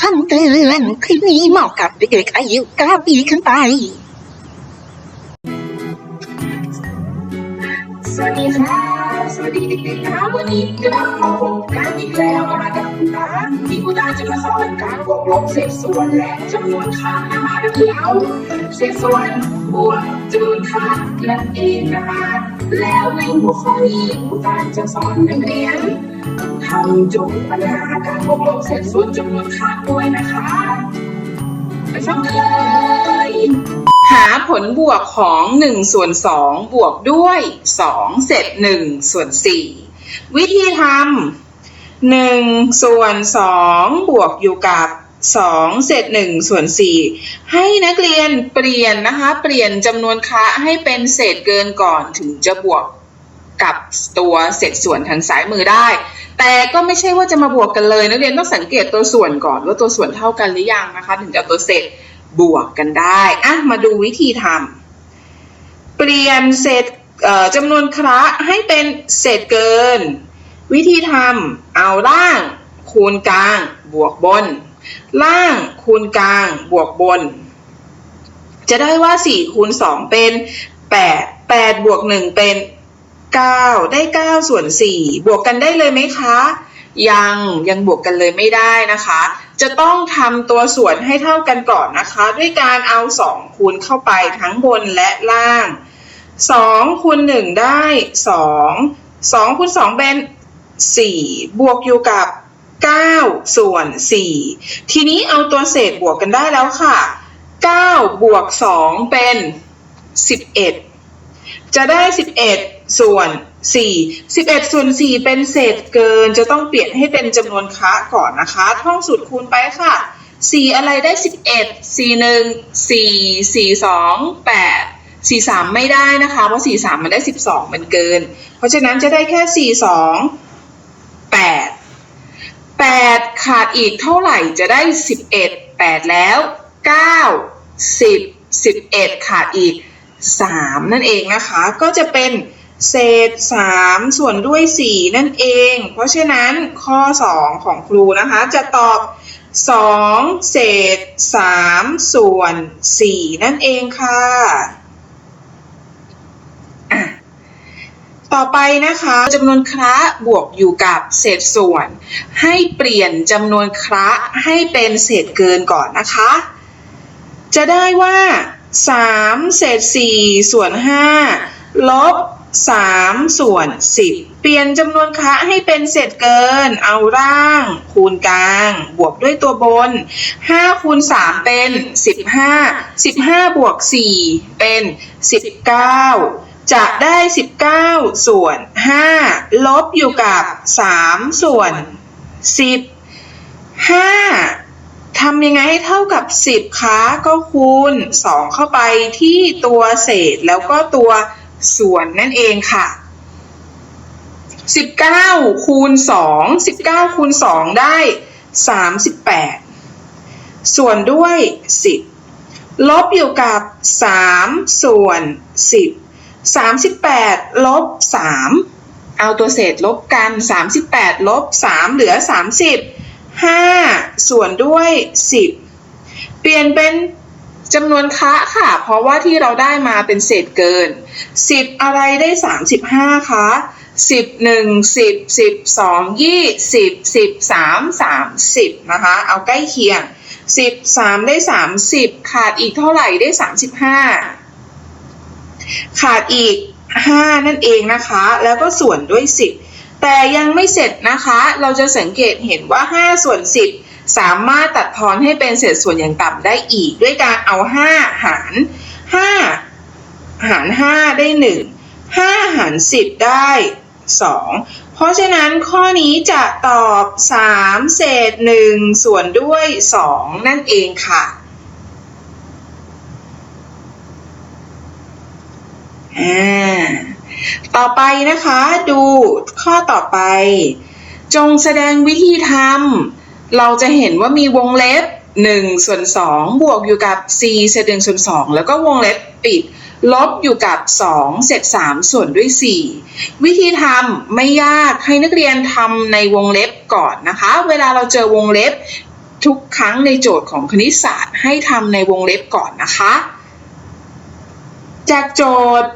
คำเตือนคลิปนี้เหมาะกับเด็กๆอายุ 9 ปีขึ้นไป สวัสดีครับ สวัสดีเด็กๆครับวันนี้เรามาพบกันอีกแล้วนะครับนะที่คุณตาจะมาสอนการบวกลบเศษส่วนและจำนวนค่านะมาแล้วเศษส่วนบวกจำนวนค่านั่นเองนะคะแล้วในหัวข้อนี้คุณตาจะสอนนักเรียน ทำจทย์ปัญหาการบวกลบเศษส่วนจำนวนค่าด้วยนะคะไปฟังกันเลย หาผลบวกของ1ส่วน2บวกด้วย 2เศษ1ส่วน4วิธีทำ1ส่วน2บวกอยู่กับ2เศษ1ส่วน4ให้นักเรียนเปลี่ยนนะคะ เปลี่ยนจำนวนคะให้เป็นเศษเกินก่อนถึงจะบวก กับตัวเศษส่วนทางซ้ายมือได้ แต่ก็ไม่ใช่ว่าจะมาบวกกันเลยนักเรียนต้องสังเกตตัวส่วนก่อนว่าตัวส่วนเท่ากันหรือยังนะคะ ถึงจะตัวเศษบวกกันได้อะมาดูวิธีทำเปลี่ยนเศษจำนวนคระให้เป็นเศษเกิน วิธีทำเอาล่างคูณกลางบวกบน ล่างคูณกลางบวกบน จะได้ว่า 4 คูณ 2 เป็น 8 8 บวก 1 เป็น 9 ได้ 9 ส่วน 4 บวกกันได้เลยไหมคะ ยังยังบวกกันเลยไม่ได้นะคะ จะต้องทำตัวส่วนให้เท่ากันก่อนนะคะ ด้วยการเอา 2 คูณเข้าไปทั้งบนและล่าง 2คูณ1ได้ 2 2คูณ2เป็น 4 บวกอยู่กับ 9 ส่วน 4 ทีนี้เอาตัวเศษบวกกันได้แล้วค่ะ 9 บวก 2 เป็น 11 จะได้11ส่วน4 11ส่วน4เป็นเศษเกินจะต้องเปลี่ยนให้เป็นจำนวนคะก่อนนะคะ ท่องสูตรคูณไปค่ะ4อะไรได้11 4 1 4 4 2 8 4 3ไม่ได้นะคะ เพราะ4 3มันได้12มันเกิน เพราะฉะนั้นจะได้แค่4 2 8 8ขาดอีกเท่าไหร่จะได้11 8แล้ว9 10 11ขาดอีก 3 นั่นเองนะคะ ก็จะเป็นเศษ 3 ส่วนด้วย 4 นั่นเอง เพราะฉะนั้นข้อ 2 ของครูนะคะ จะตอบ 2 เศษ 3 ส่วน 4 นั่นเองค่ะต่อไปนะคะจำนวนคระบวกอยู่กับเศษส่วน ให้เปลี่ยนจำนวนคระให้เป็นเศษเกินก่อนนะคะ จะได้ว่า 3เศษ4ส่วน5ลบ3ส่วน10เปลี่ยนจำนวนคะให้เป็นเศษเกิน เอาล่าง คูณกลาง บวกด้วยตัวบน5คูณ3เป็น15 15บวก4เป็น19จะได้ 19 ส่วน 5 ลบอยู่กับ 3 ส่วน 10 5 ทำยังไงให้เท่ากับ 10คะก็คูณ 2 เข้าไปที่ตัวเศษแล้วก็ตัวส่วนนั่นเองค่ะ 19 คูณ 2 19 คูณ 2 ได้ 38 ส่วนด้วย 10 ลบอยู่กับ 3 ส่วน 10 38 ลบ 3 เอาตัวเศษลบกัน 38 ลบ 3 เหลือ 30 5 ส่วนด้วย 10 เปลี่ยนเป็นจำนวนคะค่ะ เพราะว่าที่เราได้มาเป็นเศษเกิน 10 อะไรได้ 35 คะ10 1 10 10 2 20 10 3 30นะคะ เอาใกล้เคียง10 3ได้30ขาดอีกเท่าไหร่ได้35ขาดอีก5นั่นเองนะคะ แล้วก็ส่วนด้วย10 แต่ยังไม่เสร็จนะคะ เราจะสังเกตเห็นว่า 5 ส่วน 10 สามารถตัดทอนให้เป็นเศษส่วนอย่างต่ำได้อีก ด้วยการเอา 5 หาร 5 หาร 5 ได้ 1 5 หาร 10 ได้ 2 เพราะฉะนั้นข้อนี้จะตอบ 3 เศษ 1 ส่วนด้วย 2 นั่นเองค่ะอ่า ต่อไปนะคะดูข้อต่อไป จงแสดงวิธีทำเราจะเห็นว่ามีวงเล็บ1ส่วน2บวกอยู่กับ4เศษ1ส่วน2แล้วก็วงเล็บปิด ลบอยู่กับ 2 เศษ3ส่วนด้วย 4 วิธีทำไม่ยากให้นักเรียนทำในวงเล็บก่อนนะคะ เวลาเราเจอวงเล็บทุกครั้งในโจทย์ของคณิตศาสตร์ให้ทำในวงเล็บก่อนนะคะ จากโจทย์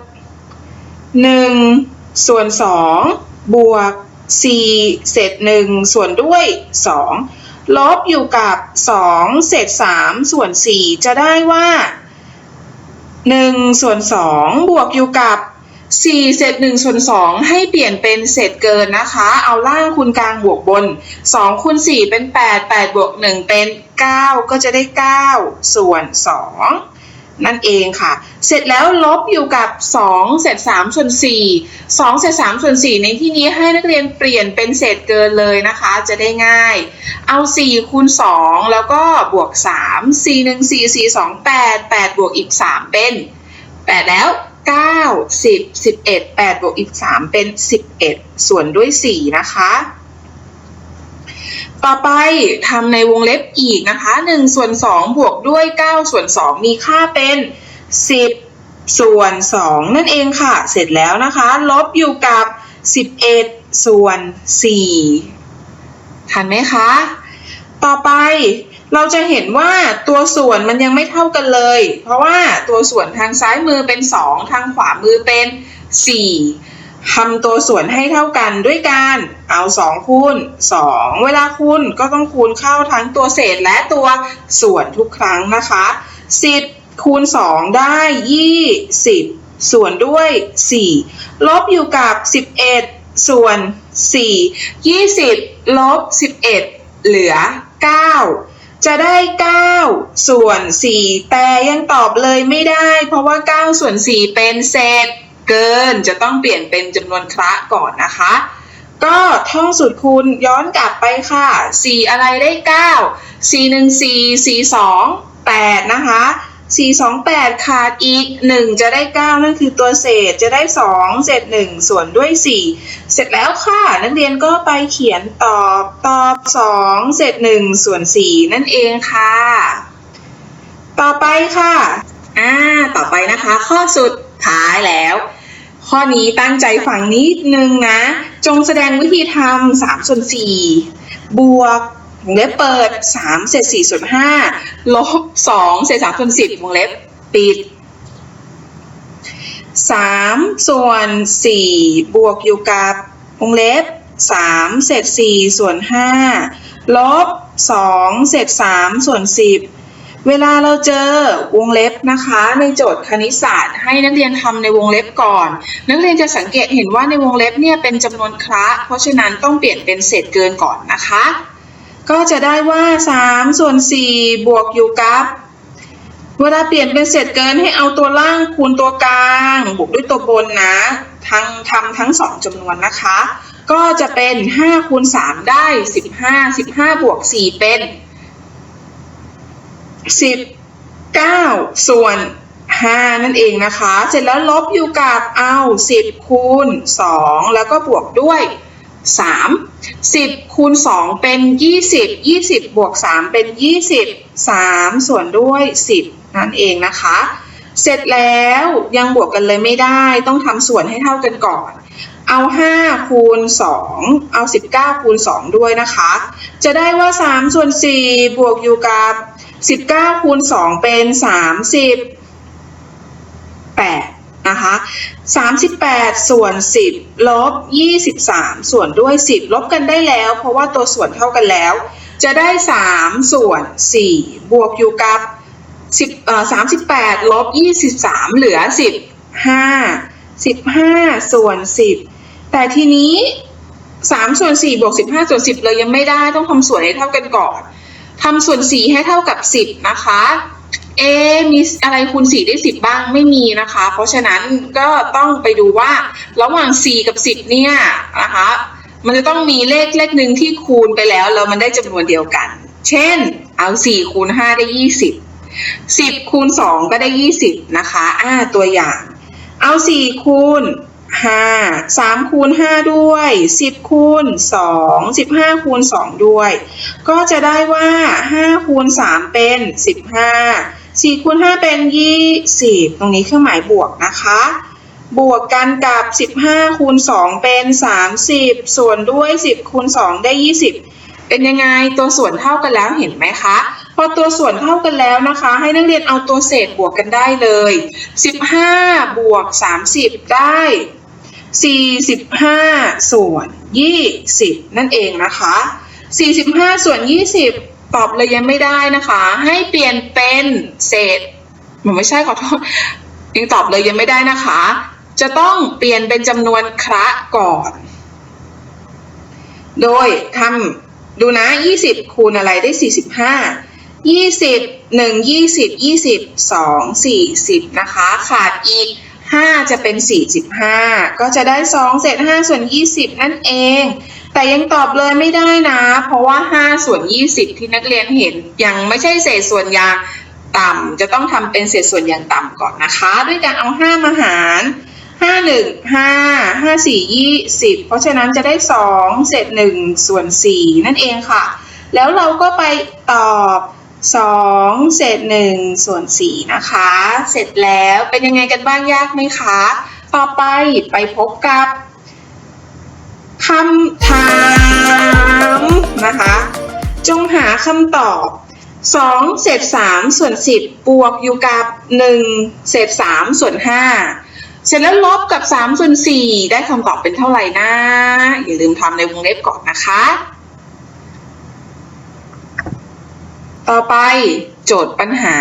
1ส่วน2บวก4เศษ1ส่วนด้วย2ลบอยู่กับ2เศษ3ส่วน4จะได้ว่า1ส่วน2บวกอยู่กับ4เศษ1ส่วน2ให้เปลี่ยนเป็นเศษเกินนะคะ เอาล่างคูณกลางบวกบน2คูณ4เป็น8 8บวก1เป็น9ก็จะได้9ส่วน2 นั่นเองค่ะ เสร็จแล้วลบอยู่กับ 2 เศษ3ส่วน4 2 เศษ3ส่วน4 ในที่นี้ให้นักเรียนเปลี่ยนเป็นเศษเกินเลยนะคะ จะได้ง่าย เอา 4 คูณ 2 แล้วก็บวก 3 4 1 4 4 2 8 8 บวกอีก 3 เป็น 8 แล้ว 9 10 11 8 บวกอีก 3 เป็น 11 ส่วนด้วย 4 นะคะ ต่อไปทำในวงเล็บอีกนะคะ1ส่วน2บวกด้วย9ส่วน2มีค่าเป็น 10 ส่วน 2 นั่นเองค่ะ เสร็จแล้วนะคะ ลบอยู่กับ 11 ส่วน 4 ทันไหมคะ ต่อไปเราจะเห็นว่าตัวส่วนมันยังไม่เท่ากันเลย เพราะว่าตัวส่วนทางซ้ายมือเป็น 2 ทางขวามือเป็น 4 ทำตัวส่วนให้เท่ากันด้วยการเอา 2 คูณ 2 เวลาคูณก็ต้องคูณเข้าทั้งตัวเศษและตัวส่วนทุกครั้งนะคะ 10 คูณ 2 ได้ 20 ส่วนด้วย 4 ลบอยู่กับ 11 ส่วน 4 20 ลบ 11 เหลือ 9จะได้ 9 ส่วน 4 แต่ยังตอบเลยไม่ได้ เพราะว่า 9 ส่วน 4 เป็นเศษ เกินจะต้องเปลี่ยนเป็นจำนวนคระก่อนนะคะ ก็ท่องสูตรคูณย้อนกลับไปค่ะ 4 อะไรได้ 9 4 1 4 4 2 8 นะคะ4 2 8 ขาดอีก 1 จะได้ 9 นั่นคือตัวเศษจะได้ 2 เศษ 1 ส่วนด้วย 4 เสร็จแล้วค่ะ นักเรียนก็ไปเขียนตอบตอบ 2 เศษ 1 ส่วน 4 นั่นเองค่ะ ต่อไปค่ะ อ่า ต่อไปนะคะ ข้อสุดท้ายแล้ว ข้อนี้ตั้งใจฟังนิดนึงนะ จงแสดงวิธีทำ3ส่วน4บวกวงเล็บเปิด3เศษ4ส่วน5ลบ2เศษ3ส่วน10วงเล็บปิด3ส่วน4บวกอยู่กับวงเล็บ3เศษ4ส่วน5ลบ2เศษ3ส่วน10 เวลาเราเจอวงเล็บนะคะ ในโจทย์คณิตศาสตร์ ให้นักเรียนทำในวงเล็บก่อน นักเรียนจะสังเกตเห็นว่าในวงเล็บเนี่ยเป็นจำนวนคระเพราะฉะนั้นต้องเปลี่ยนเป็นเศษเกินก่อนนะคะ ก็จะได้ว่า 3 ส่วน 4 บวกอยู่กับเวลาเปลี่ยนเป็นเศษเกินให้เอาตัวล่างคูณตัวกลางบวกด้วยตัวบนนะ ทั้งทำทั้งสองจำนวนนะคะ ก็จะเป็น5คูณ3ได้ 15 15บวก4เป็น 19ส่วน5นั่นเองนะคะ เสร็จแล้วลบอยู่กับเอา10คูณ2แล้วก็บวกด้วย3 10คูณ2เป็น20 20บยี่สิบบวก3เป็น20 3ส่วนด้วย10นั่นเองนะคะ เสร็จแล้วยังบวกกันเลยไม่ได้ต้องทำส่วนให้เท่ากันก่อนเอา 5 คูณ 2 เอา 19 คูณ 2 ด้วยนะคะ จะได้ว่า 3 ส่วน 4 บวกอยู่กับ สิบเก้าคูณสองเป็นสามสิบแปดนะคะสามสิบแปดส่วนสิบลบยี่สิบสามส่วนด้วยสิบลบกันได้แล้ว เพราะว่าตัวส่วนเท่ากันแล้ว จะได้สามส่วนสี่บวกอยู่กับสิบเอ่อสามสิบแปดลบยี่สิบสามเหลือสิบห้าสิบห้าส่วนสิบแต่ทีนี้สามส่วนสี่บวกสิบห้าส่วนสิบเลยยังไม่ได้ต้องทำส่วนให้เท่ากันก่อน ทำส่วน4ให้เท่ากับ10นะคะ เอ มีอะไรคูณ4ได้10บ้างไม่มีนะคะ เพราะฉะนั้นก็ต้องไปดูว่าระหว่าง4กับ10เนี่ยนะคะ มันจะต้องมีเลขเลขหนึ่งที่คูณไปแล้วแล้วมันได้จำนวนเดียวกัน เช่น เอา4คูณ5ได้20 10คูณ2ก็ได้20นะคะ อ่าตัวอย่าง เอา4คูณ 5 3คูณ5ด้วย10คูณ2 15คูณ2ด้วย ก็จะได้ว่า5คูณ3เป็น15 4คูณ5เป็น20ตรงนี้เครื่องหมายบวกนะคะ บวกกันกับ 15คูณ2เป็น 30 ส่วนด้วย 10คูณ2ได้ 20เเป็นยังไงตัวส่วนเท่ากันแล้วเห็นไหมคะพอตัวส่วนเท่ากันแล้วนะคะ ให้นักเรียนเอาตัวเศษบวกกันได้เลย 15 บวก 30 ได้ 45 ส่วน 20 นั่นเองนะคะ 45 ส่วน 20 ตอบเลยยังไม่ได้นะคะ ให้เปลี่ยนเป็นเศษมันไม่ใช่ขอโทษยังตอบเลยยังไม่ได้นะคะ จะต้องเปลี่ยนเป็นจำนวนคระก่อน โดยทำดูนะ 20 คูณอะไรได้ 45 20 1 20 20 2 40 นะคะ ขาดอีก 5 จะเป็น 45 ก็จะได้ 2 เศษ 5 ส่วน 20 นั่นเอง แต่ยังตอบเลยไม่ได้นะ เพราะว่า 5 ส่วน 20 ที่นักเรียนเห็นยังไม่ใช่เศษส่วนอย่างต่ำจะต้องทำเป็นเศษส่วนอย่างต่ำก่อนนะคะ ด้วยการเอา 5 มาหารห้าหนึ่งห้าห้าสี่ยี่สิบเพราะฉะนั้นจะได้สองเศษหนึ่งส่วนสี่นั่นเองค่ะ แล้วเราก็ไปตอบ สองเศษหนึ่งส่วนสี่นะคะ เสร็จแล้วเป็นยังไงกันบ้างยากไหมคะ ต่อไปไปพบกับคำถามนะคะ จงหาคำตอบสองเศษสามส่วนสิบบวกอยู่กับหนึ่งเศษสามส่วนห้าเสร็จแล้วลบกับ 3 ส่วน 4 ได้คำตอบเป็นเท่าไหร่นะ อย่าลืมทำในวงเล็บก่อนนะคะ ต่อไปโจทย์ปัญหา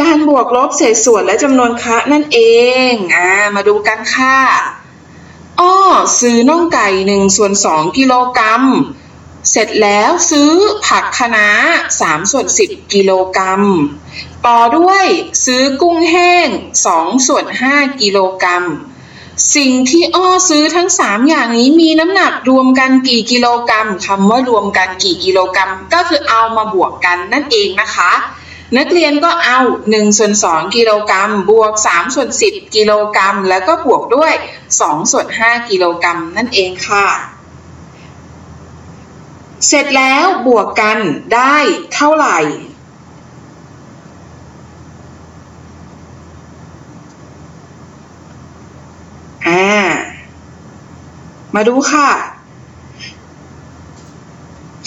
การบวกลบเศษส่วนและจำนวนคะนั่นเองอ่ามาดูกันค่ะอ้อซื้อน่องไก่1ส่วน2กิโลกรัม เสร็จแล้วซื้อผักคะน้า3ส่วน10กิโลกรัม ต่อด้วยซื้อกุ้งแห้ง2ส่วน5กิโลกรัม สิ่งที่อ้อซื้อทั้ง 3 อย่างนี้มีน้ำหนักรวมกันกี่กิโลกรัมคำว่ารวมกันกี่กิโลกรัม ก็คือเอามาบวกกันนั่นเองนะคะ นักเรียนก็เอา1ส่วน2กิโลกรัมบวก3ส่วน10กิโลกรัมแล้วก็บวกด้วย2ส่วน5กิโลกรัมนั่นเองค่ะ เสร็จแล้วบวกกันได้เท่าไหร่ อ่า มาดูค่ะ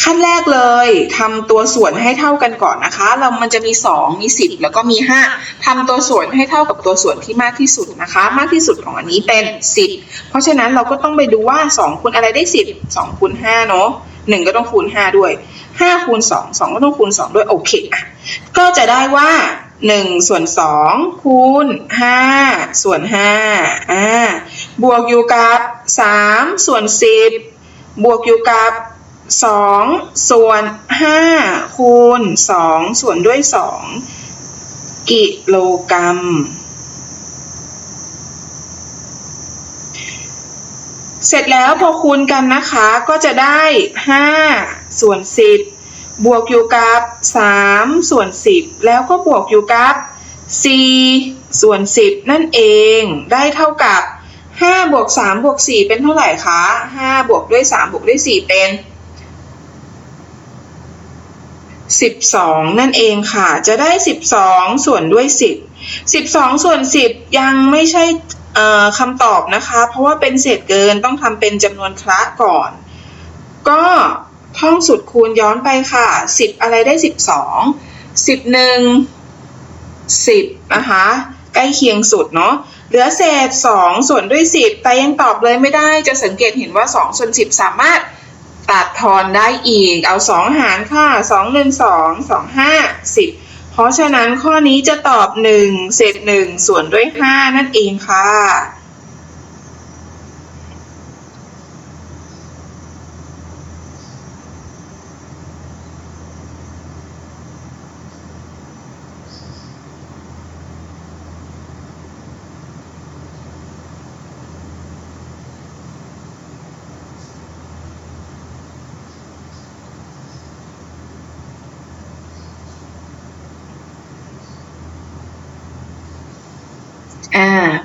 ขั้นแรกเลยทำตัวส่วนให้เท่ากันก่อนนะคะ เรามันจะมี2มี10แล้วก็มี5ทำตัวส่วนให้เท่ากับตัวส่วนที่มากที่สุดนะคะ มากที่สุดของอันนี้เป็น10เพราะฉะนั้นเราก็ต้องไปดูว่า2คูณอะไรได้10 2คูณ5เนาะ1ก็ต้องคูณ5ด้วย5คูณ2 2ก็ต้องคูณ2ด้วยโอเคอะก็จะได้ว่า 1ส่วน2คูณ5ส่วน5อ่าบวกอยู่กับ3ส่วน10บบวกอยู่กับ2ส่วน5คูณ2ส่วนด้วย2กิโลกรัมเสร็จแล้วพอคูณกันนะคะก็จะได้5ส่วน10บ บวกอยู่กับ 3 ส่วน 10 แล้วก็บวกอยู่กับ 4 ส่วน 10 นั่นเองได้เท่ากับ 5 บวก 3 บวก 4 เป็นเท่าไหร่คะ 5 บวกด้วย 3 บวกด้วย 4 เป็น 12 นั่นเองค่ะ จะได้ 12 ส่วนด้วย 10 12 ส่วน 10 ยังไม่ใช่คำตอบนะคะ เพราะว่าเป็นเศษเกินต้องทำเป็นจำนวนคละก่อน ก็ ท่องสุดคูณย้อนไปค่ะ 10 อะไรได้ 12 11 10นะคะใกล้เคียงสุดเนาะเหลือเศษ 2 ส่วนด้วย 10 แต่ยังตอบเลยไม่ได้จะสังเกตเห็นว่า 2 ส่วน 10 สามารถตัดทอนได้อีก เอา 2 หารค่ะ 2 1 2 2 5 10 เพราะฉะนั้นข้อนี้จะตอบ 1 เศษ 1 ส่วนด้วย 5 นั่นเองค่ะ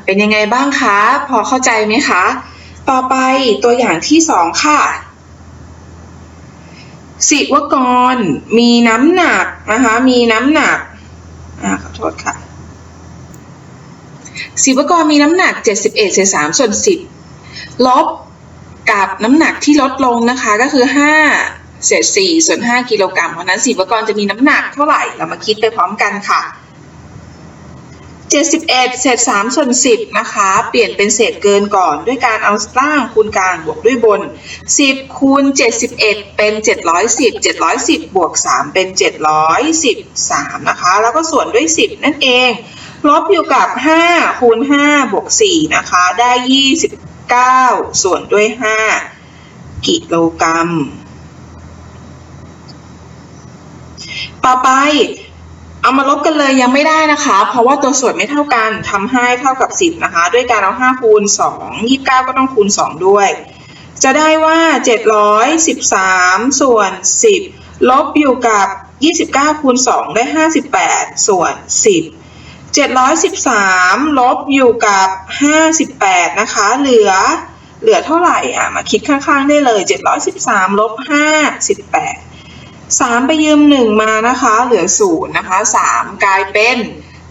เป็นยังไงบ้างคะ พอเข้าใจไหมคะ ต่อไปตัวอย่างที่สองค่ะ สิวกร มีน้ำหนักนะคะ มีน้ำหนักอ่าขอโทษค่ะ สิวกรมีน้ำหนัก 71เศษ3ส่วน 10 ลบกับน้ำหนักที่ลดลงนะคะก็คือ 5 เศษ4ส่วน 5 กิโลกรัมเพราะนั้นสีอุปกรจะมีน้ำหนักเท่าไหร่ เรามาคิดไปพร้อมกันค่ะ 71เศษ3ส่วน10นะคะ เปลี่ยนเป็นเศษเกินก่อนด้วยการเอาล่างคูณกลางบวกด้วยบน 10คูณ71 เป็น 710 710 บวก 3 เป็น 713 นะคะ แล้วก็ส่วนด้วย 10 นั่นเอง ลบอยู่กับ 5 คูณ 5 บวก 4 นะคะ ได้ 29 ส่วนด้วย 5 กิโลกรัม ต่อไป เอามาลบกันเลยยังไม่ได้นะคะ เพราะว่าตัวส่วนไม่เท่ากันทำให้เท่ากับ 10 นะคะ ด้วยการเอา5คูณ2 29 ก็ต้องคูณ 2 ด้วย จะได้ว่า 713 ส่วน 10 ลบอยู่กับ 29 คูณ 2 ได้ 58 ส่วน 10 713 ลบอยู่กับ 58 นะคะ เหลือ เหลือเท่าไหร่อะ มาคิดข้างๆได้เลย 713 ลบ 58 สามไปยืมหนึ่งมานะคะ เหลือศูนย์นะคะสามกลายเป็น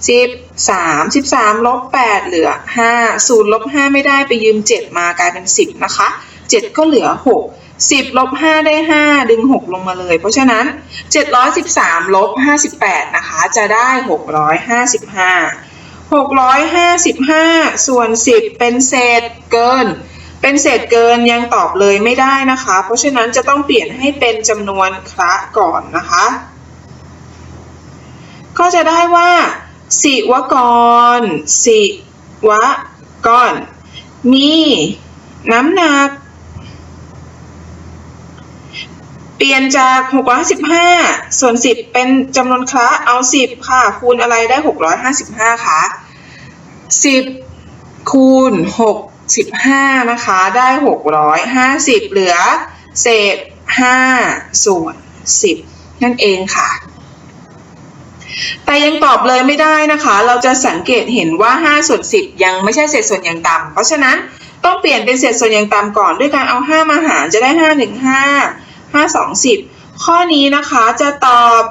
สิบสามสิบสามลบแปดเหลือห้าศูนย์ลบห้าไม่ได้ไปยืมเจ็ดมากลายเป็นสิบนะคะเจ็ดก็เหลือหกสิบลบห้าได้ห้าดึงหกลงมาเลย เพราะฉะนั้นเจ็ดร้อยสิบสามลบห้าสิบแปดนะคะจะได้หกร้อยห้าสิบห้าหกร้อยห้าสิบห้าส่วนสิบเป็นเศษเกิน เป็นเศษเกินยังตอบเลยไม่ได้นะคะ เพราะฉะนั้นจะต้องเปลี่ยนให้เป็นจำนวนคระก่อนนะคะ ก็จะได้ว่า สิวกร สิวกร มีน้ำหนัก เปลี่ยนจาก655ส่วน 10 เป็นจำนวนคระเอา 10 ค่ะ คูณอะไรได้ 655คะ10 คูณ 65นะคะได้650เหลือเศษ5ส่วน10นั่นเองค่ะ แต่ยังตอบเลยไม่ได้นะคะ เราจะสังเกตเห็นว่า5ส่วน10 ยังไม่ใช่เศษส่วนอย่างต่ำเพราะฉะนั้นต้องเปลี่ยนเป็นเศษส่วนอย่างต่ำก่อนด้วยการเอา 5 มาหารจะได้ 5 1 5 5 2 10 ข้อนี้นะคะจะตอบ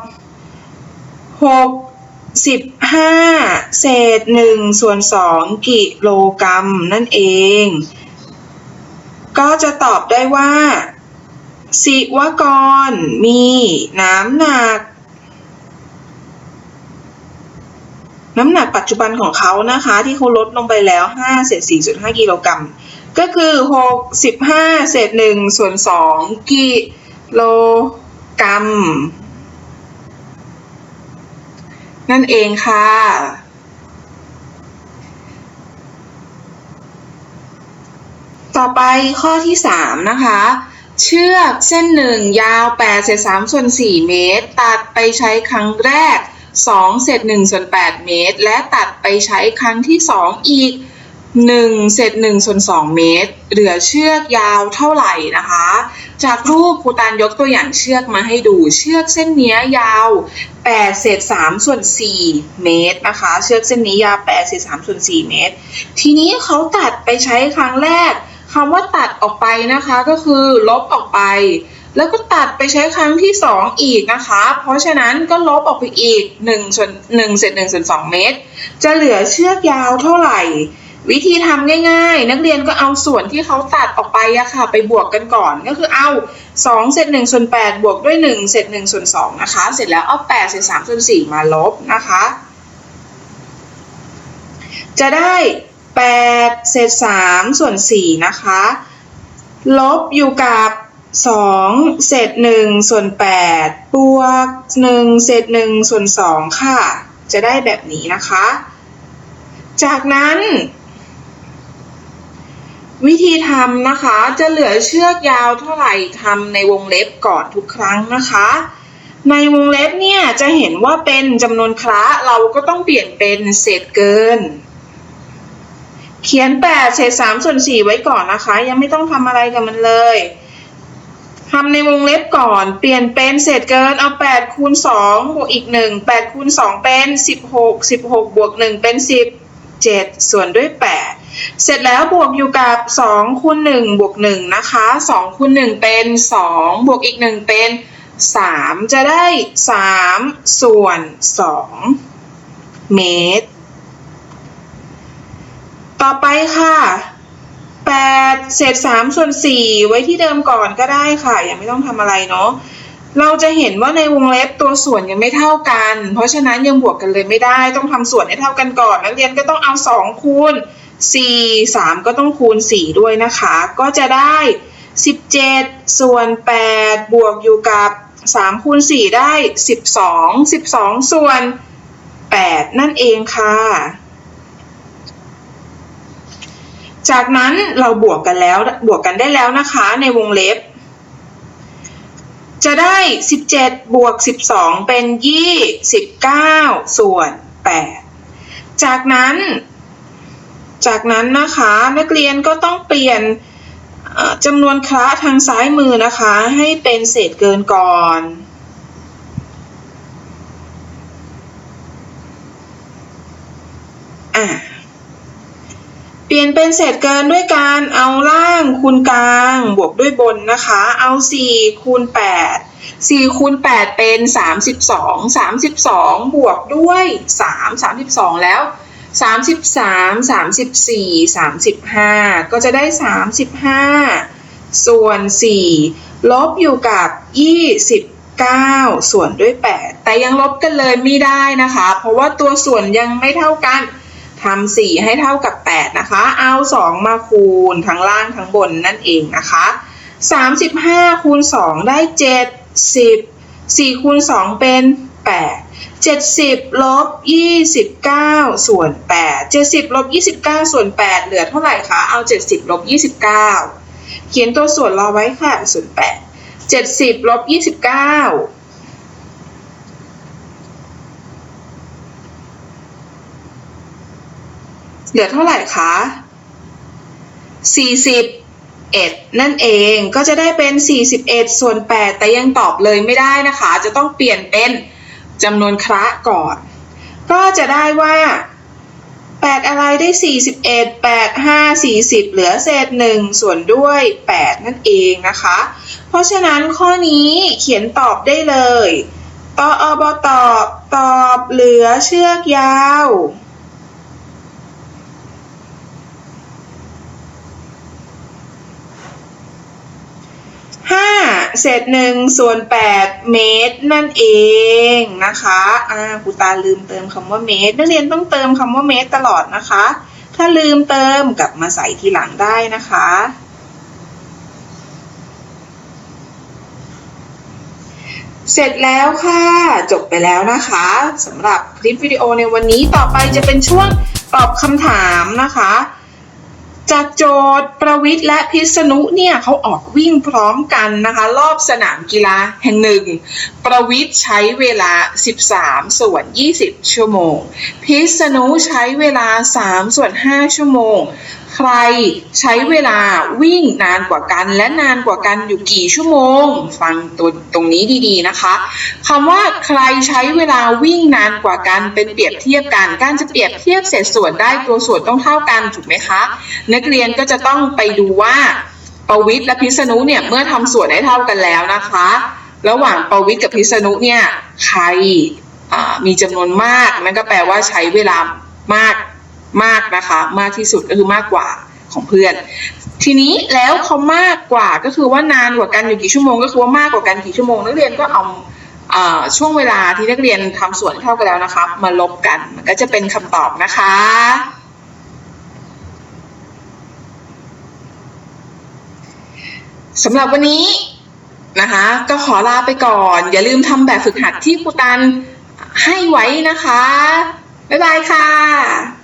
6 15เศษ1ส่วน2กิโลกรัมนั่นเอง ก็จะตอบได้ว่า สิวกรมีน้ำหนัก น้ำหนักปัจจุบันของเขานะคะ ที่เขาลดลงไปแล้ว5เศษ4.5กิโลกรัม ก็คือ65เศษ1ส่วน2กิโลกรัม นั่นเองค่ะ ต่อไปข้อที่ 3 นะคะ เชือกเส้นหนึ่งยาว8เศษ3ส่วน4เมตร ตัดไปใช้ครั้งแรก2เศษ1ส่วน8เมตร และตัดไปใช้ครั้งที่ 2 อีก 1เศษ1ส่วน2เมตร เหลือเชือกยาวเท่าไหร่นะคะ จากรูปครูตานยกตัวอย่างเชือกมาให้ดูเชือกเส้นนี้ยาว8เศษ3ส่วน4เมตรนะคะ เชือกเส้นนี้ยาว8เศษ3ส่วน4เมตร ทีนี้เขาตัดไปใช้ครั้งแรกคำว่าตัดออกไปนะคะก็คือลบออกไป แล้วก็ตัดไปใช้ครั้งที่ 2 อีกนะคะ เพราะฉะนั้นก็ลบออกไปอีก1ส่วน1เศษ1ส่วน2เมตร จะเหลือเชือกยาวเท่าไหร่ วิธีทำง่ายๆ นักเรียนก็เอาส่วนที่เขาตัดออกไปอะค่ะ ไปบวกกันก่อนก็คือเอา2เศษ1ส่วน8บวกด้วย1เศษ1ส่วน2นะคะ เสร็จแล้วเอา8เศษ3ส่วน4มาลบนะคะ จะได้8เศษ3ส่วน4นะคะ ลบอยู่กับ2เศษ1ส่วน8บวก1เศษ1ส่วน2ค่ะ จะได้แบบนี้นะคะจากนั้น วิธีทำนะคะ จะเหลือเชือกยาวเท่าไหร่ทำในวงเล็บก่อนทุกครั้งนะคะ ในวงเล็บเนี่ยจะเห็นว่าเป็นจำนวนคระเราก็ต้องเปลี่ยนเป็นเศษเกิน เขียน8เศษ3ส่วน4ไว้ก่อนนะคะ ยังไม่ต้องทำอะไรกับมันเลยทำในวงเล็บก่อน เปลี่ยนเป็นเศษเกิน เอา8คูณ2บวกอีก 1 8คูณ2เป็น 16 16บวก1เป็น17ส่วนด้วย 8 เสร็จแล้วบวกอยู่กับ2คูณ1บวก1นะคะ2คูณ1เป็น2บวกอีก 1 เป็น 3 จะได้ 3 ส่วน 2 เมตร ต่อไปค่ะแปดเศษสามส่วนสี่ไว้ที่เดิมก่อนก็ได้ค่ะ ยังไม่ต้องทำอะไรเนาะเราจะเห็นว่าในวงเล็บตัวส่วนยังไม่เท่ากัน เพราะฉะนั้นยังบวกกันเลยไม่ได้ ต้องทำส่วนให้เท่ากันก่อน นักเรียนก็ต้องเอาสองคูณ สามก็ต้องคูณสี่ด้วยนะคะ ก็จะได้สิบเจ็ดส่วนแปดบวกอยู่กับสามคูณสี่ได้สิบสองสิบสองส่วนแปดนั่นเองค่ะ จากนั้นเราบวกกันแล้วบวกกันได้แล้วนะคะในวงเล็บ จะได้ 17 บวก 12 เป็น 29 ส่วน 8 จากนั้น จากนั้นนะคะนักเรียนก็ต้องเปลี่ยนจำนวนคละทางซ้ายมือนะคะ ให้เป็นเศษเกินก่อนอะเปลี่ยนเป็นเศษเกินด้วยการเอาล่างคูณกลาง บวกด้วยบนนะคะ เอา 4 คูณ 8 4คูณ8เป็น 32 32 บวกด้วย 3 32 แล้ว สามสิบสามสามสิบสี่สามสิบห้าก็จะได้สามสิบห้าส่วนสี่ลบอยู่กับยี่สิบเก้าส่วนด้วยแปดแต่ยังลบกันเลยไม่ได้นะคะ เพราะว่าตัวส่วนยังไม่เท่ากันทำสี่ให้เท่ากับแปดนะคะ เอาสองมาคูณทั้งล่างทั้งบนนั่นเองนะคะสามสิบห้าคูณสองได้เจ็ดสิบสี่คูณสองเป็นแปด 70ลบ29 ส่วน 8 70ลบ29 ส่วน 8 เหลือเท่าไหร่คะ เอา 70ลบ29 เขียนตัวส่วนรอไว้ค่ะส่วน8 70ลบ29เหลือเท่าไหร่คะ 41 นั่นเอง ก็จะได้เป็น 41 ส่วน 8 แต่ยังตอบเลยไม่ได้นะคะ จะต้องเปลี่ยนเป็น จำนวนคระก่อน ก็จะได้ว่า 8 อะไรได้ 41 8 5 40 เหลือเศษ 1 ส่วนด้วย 8 นั่นเองนะคะ เพราะฉะนั้นข้อนี้เขียนตอบได้เลยตออบตอบตอบเหลือเชือกยาว ห้า เศษหนึ่งส่วนแปดเมตรนั่นเองนะคะอ่าครูตาลืมเติมคำว่าเมตรนักเรียนต้องเติมคำว่าเมตรตลอดนะคะ ถ้าลืมเติมกลับมาใส่ทีหลังได้นะคะเสร็จแล้วค่ะ จบไปแล้วนะคะสำหรับคลิปวิดีโอในวันนี้ต่อไปจะเป็นช่วงตอบคำถามนะคะ จากโจทย์ประวิทย์และพิษณุเนี่ยเขาออกวิ่งพร้อมกันนะคะ รอบสนามกีฬาแห่งหนึ่ง ประวิทย์ใช้เวลา 13 ส่วน 20 ชั่วโมง พิษณุใช้เวลา 3 ส่วน 5 ชั่วโมง ใครใช้เวลาวิ่งนานกว่ากัน และนานกว่ากันอยู่กี่ชั่วโมง ฟังตัวตรงนี้ดีๆนะคะคำว่าใครใช้เวลาวิ่งนานกว่ากันเป็นเปรียบเทียบกัน การจะเปรียบเทียบเศษส่วนได้ตัวส่วนต้องเท่ากันถูกไหมคะ นักเรียนก็จะต้องไปดูว่าประวิทย์และพิษณุเนี่ยเมื่อทำส่วนได้เท่ากันแล้วนะคะ ระหว่างประวิทย์กับพิษณุเนี่ยใครมีจำนวนมากนั่นก็แปลว่าใช้เวลามาก มากนะคะ มากที่สุดก็คือมากกว่าของเพื่อน ทีนี้แล้วเขามากกว่าก็คือว่านานกว่ากันอยู่กี่ชั่วโมง ก็คือว่ามากกว่ากันกี่ชั่วโมง นักเรียนก็เอาช่วงเวลาที่นักเรียนทำส่วนเท่ากันแล้วนะคะมาลบกันมันก็จะเป็นคำตอบนะคะสำหรับวันนี้นะคะ ก็ขอลาไปก่อน อย่าลืมทำแบบฝึกหัดที่ครูตันให้ไว้นะคะ บ๊ายบายค่ะ